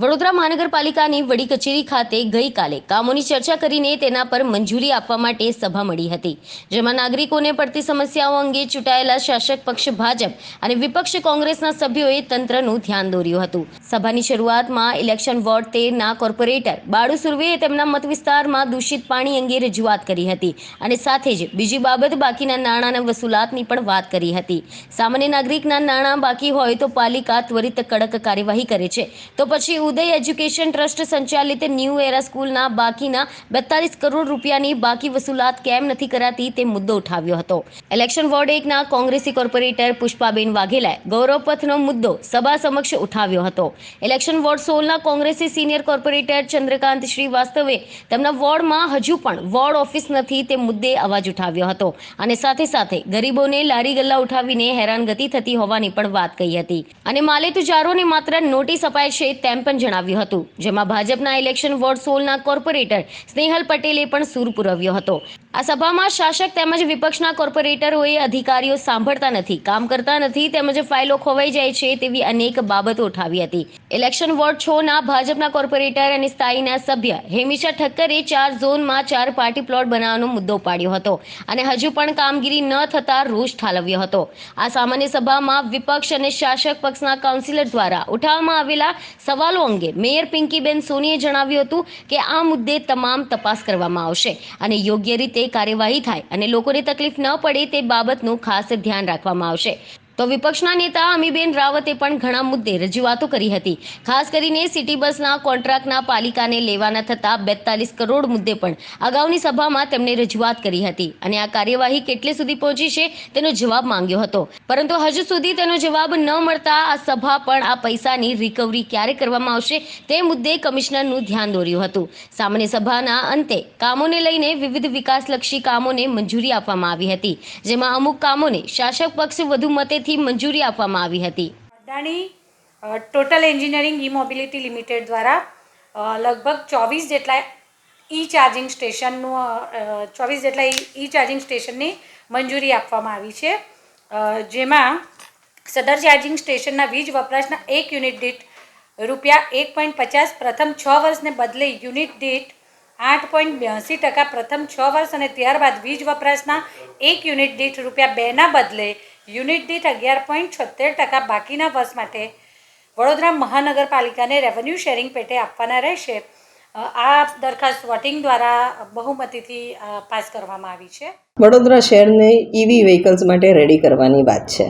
વડોદરા મહાનગરપાલિકાની વડી કચેરી ખાતે ગઈકાલે કામોની ચર્ચા કરીને તેના પર મંજૂરી આપવા માટે સભા મળી હતી, જેમાં નાગરિકોને પડતી સમસ્યાઓ અંગે ચૂંટાયેલા શાસક પક્ષ ભાજપ અને વિપક્ષ કોંગ્રેસના સભ્યોએ તંત્રનું ધ્યાન દોર્યું હતું. સભાની શરૂઆતમાં ઇલેક્શન વોર્ડ તેરના કોર્પોરેટર બાળુ સુર્વેએ તેમના મત વિસ્તારમાં દૂષિત પાણી અંગે રજૂઆત કરી હતી અને સાથે જ બીજી બાબત બાકીના નાણાંના વસૂલાતની પણ વાત કરી હતી. સામાન્ય નાગરિકના નાણાં બાકી હોય તો પાલિકા ત્વરિત કડક કાર્યવાહી કરે છે. તો પછી ઉદય એજ્યુકેશન ટ્રસ્ટ સંચાલિત ન્યૂ એરા સ્કૂલના બાકીના બેતાલીસ કરોડ રૂપિયાની બાકી વસૂલાત કેમ નથી કરાતી તે મુદ્દો ઉઠાવ્યો હતો. ઇલેક્શન વોર્ડ એકના કોંગ્રેસી કોર્પોરેટર પુષ્પાબેન વાઘેલાએ ગૌરવપથનો મુદ્દો સભા સમક્ષ ઉઠાવ્યો હતો. ઇલેક્શન વોર્ડ સોળના કોંગ્રેસી સિનિયર કોર્પોરેટર ચંદ્રકાંત શ્રીવાસ્તવે તેમના વોર્ડમાં હજુ પણ વોર્ડ ઓફિસ નથી તે મુદ્દે અવાજ ઉઠાવ્યો હતો અને સાથે સાથે ગરીબોને લારી ગલ્લા ઉઠાવીને હેરાનગતિ થતી હોવાની પણ વાત કહી હતી. અને માલેતુજારોને માત્ર નોટિસ અપાય છે તેમ પણ જણાવ્યું હતું, જેમાં ભાજપના ઇલેક્શન વોર્ડ સોલના કોર્પોરેટર સ્નેહલ પટેલે પણ સૂર પુરવ્યો હતો. આ સભામાં શાસક તેમજ વિપક્ષના કોર્પોરેટરોએ અધિકારીઓ સાંભળતા નથી, કામ કરતા નથી તેમજ ફાઇલો ખોવાઈ જાય છે તેવી અનેક બાબતો ઉઠાવી હતી. ઇલેક્શન વોર્ડ છ ના ભાજપના કોર્પોરેટર અને સ્થાયીના સભ્ય હેમિશા ઠક્કરે ચાર ઝોનમાં ચાર પાર્ટી પ્લોટ બનાવવાનો મુદ્દો પાડ્યો હતો અને હજુ પણ કામગીરી ન થતા રોષ ઠાલવ્યો હતો. આ સામાન્ય સભામાં વિપક્ષ અને શાસક પક્ષના કાઉન્સિલર દ્વારા ઉઠાવવામાં આવેલા સવાલો અંગે મેયર પિંકીબેન સોનીએ જણાવ્યું હતું કે આ મુદ્દે તમામ તપાસ કરવામાં આવશે અને યોગ્ય રીતે કાર્યવાહી થાય અને લોકોને તકલીફ ન પડે તે બાબતનું ખાસ ધ્યાન રાખવામાં આવશે. તો વિપક્ષના નેતા અમીબેન રાવતે પણ ઘણા મુદ્દે રજૂઆતો કરી હતી. ખાસ કરીને સિટી બસના કોન્ટ્રાક્ટના પાલિકાને લેવાના થતા બેતાલીસ કરોડ મુદ્દે પણ અગાઉની સભામાં તેમણે રજૂઆત કરી હતી અને આ કાર્યવાહી કેટલે સુધી પહોંચી છે તેનો જવાબ માંગ્યો હતો. પરંતુ હજુ સુધી તેનો જવાબ ન મળતા આ સભા પણ આ પૈસાની રિકવરી ક્યારે કરવામાં આવશે તે મુદ્દે કમિશનરનું ધ્યાન દોર્યું હતું. સામાન્ય સભાના અંતે કામોને લઈને વિવિધ વિકાસલક્ષી કામોને મંજૂરી આપવામાં આવી હતી, જેમાં અમુક કામોને શાસક પક્ષ વધુ મતેથી મંજૂરી આપવામાં આવી હતી. Adani total engineering E mobility limited દ્વારા લગભગ ચોવીસ જેટલા ઈ ચાર્જિંગ સ્ટેશનનું ચોવીસ જેટલા ઈ ચાર્જિંગ સ્ટેશનની મંજૂરી આપવામાં આવી છે. જેમાં સદર ચાર્જિંગ સ્ટેશનના વીજ વપરાશના એક યુનિટ દીઠ રૂપિયા એક પોઈન્ટ પચાસ પ્રથમ છ વર્ષને બદલે યુનિટ દીઠ આઠ પોઈન્ટ બ્યાસી ટકા પ્રથમ છ વર્ષ અને ત્યારબાદ વીજ વપરાશના એક યુનિટ દીઠ રૂપિયા બેના બદલે યુનિટ દીઠ અગિયાર પોઈન્ટ છોતેર ટકા બાકીના બસ માટે વડોદરા મહાનગરપાલિકાને રેવન્યુ શેરિંગ પેટે આપવાના રહેશે. આ દરખાસ્ત વોટિંગ દ્વારા બહુમતીથી પાસ કરવામાં આવી છે. વડોદરા શહેરને ઈવી વ્હીકલ્સ માટે રેડી કરવાની વાત છે.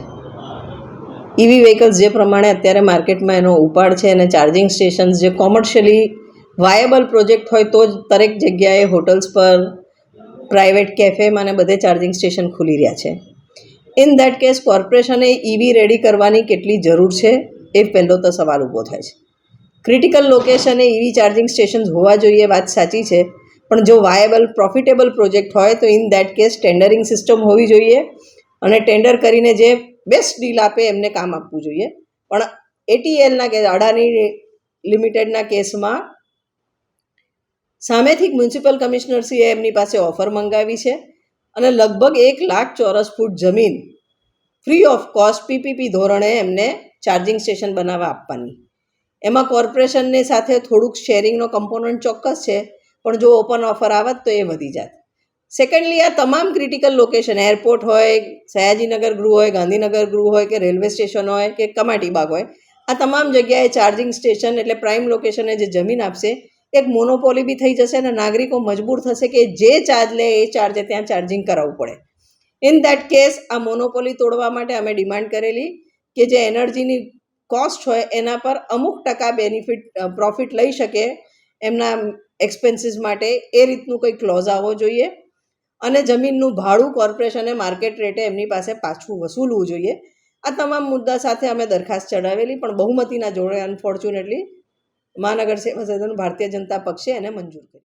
ઇવી વ્હીકલ્સ જે પ્રમાણે અત્યારે માર્કેટમાં એનો ઉપાડ છે અને ચાર્જિંગ સ્ટેશન્સ જે કોમર્શિયલી વાયેબલ પ્રોજેક્ટ હોય તો જ દરેક જગ્યાએ હોટલ્સ પર પ્રાઇવેટ કેફેમાં અને બધે ચાર્જિંગ સ્ટેશન ખુલી રહ્યા છે. ઇન દેટ કેસ કોર્પોરેશને ઈવી રેડી કરવાની કેટલી જરૂર છે એ પહેલો તો સવાલ ઊભો થાય છે. ક્રિટિકલ લોકેશને ઈવી ચાર્જિંગ સ્ટેશન્સ હોવા જોઈએ, વાત સાચી છે. પણ જો વાયેબલ પ્રોફિટેબલ પ્રોજેક્ટ હોય, તો in that case tendering system હોવી જોઈએ અને ટેન્ડર કરીને જે બેસ્ટ ડીલ આપે એમને કામ આપવું જોઈએ. પણ એટીએલના કેસ અડાની લિમિટેડના કેસમાં સામેથી મ્યુનિસિપલ કમિશનરશ્રીએ એમની પાસે ઓફર મંગાવી છે. અને લગભગ એક લાખ ચોરસ ફૂટ જમીન ફ્રી ઓફ કોસ્ટ પીપીપી ધોરણે એમને ચાર્જિંગ સ્ટેશન બનાવવા આપવાની. એમાં કોર્પોરેશનની સાથે થોડુંક શેરિંગનો કમ્પોનન્ટ ચોક્કસ છે, પણ જો ઓપન ઓફર આવત તો એ વધી જાત. સેકન્ડલી આ તમામ ક્રિટિકલ લોકેશન એરપોર્ટ હોય, સયાજીનગર ગૃહ હોય, ગાંધીનગર ગૃહ હોય કે રેલવે સ્ટેશન હોય કે કમાટી બાગ હોય, આ તમામ જગ્યાએ ચાર્જિંગ સ્ટેશન એટલે પ્રાઇમ લોકેશને જે જમીન આપશે એક મોનોપોલી બી થઈ જશે અને નાગરિકો મજબૂર થશે કે જે ચાર્જ લે એ ચાર્જે ત્યાં ચાર્જિંગ કરાવવું પડે. ઇન દેટ કેસ આ મોનોપોલી તોડવા માટે અમે ડિમાન્ડ કરેલી કે જે એનર્જીની કોસ્ટ હોય એના પર અમુક ટકા બેનિફિટ પ્રોફિટ લઈ શકે એમના એક્સપેન્સીસ માટે. એ રીતનું કંઈ ક્લોઝ આવવો જોઈએ અને જમીનનું ભાડું કોર્પોરેશને માર્કેટ રેટે એમની પાસે પાછું વસૂલવું જોઈએ. આ તમામ મુદ્દા સાથે અમે દરખાસ્ત ચડાવેલી પણ બહુમતીના જોડે અનફોર્ચ્યુનેટલી મહાનગર સેવા સદન ભારતીય જનતા પક્ષે એને મંજૂર કરી.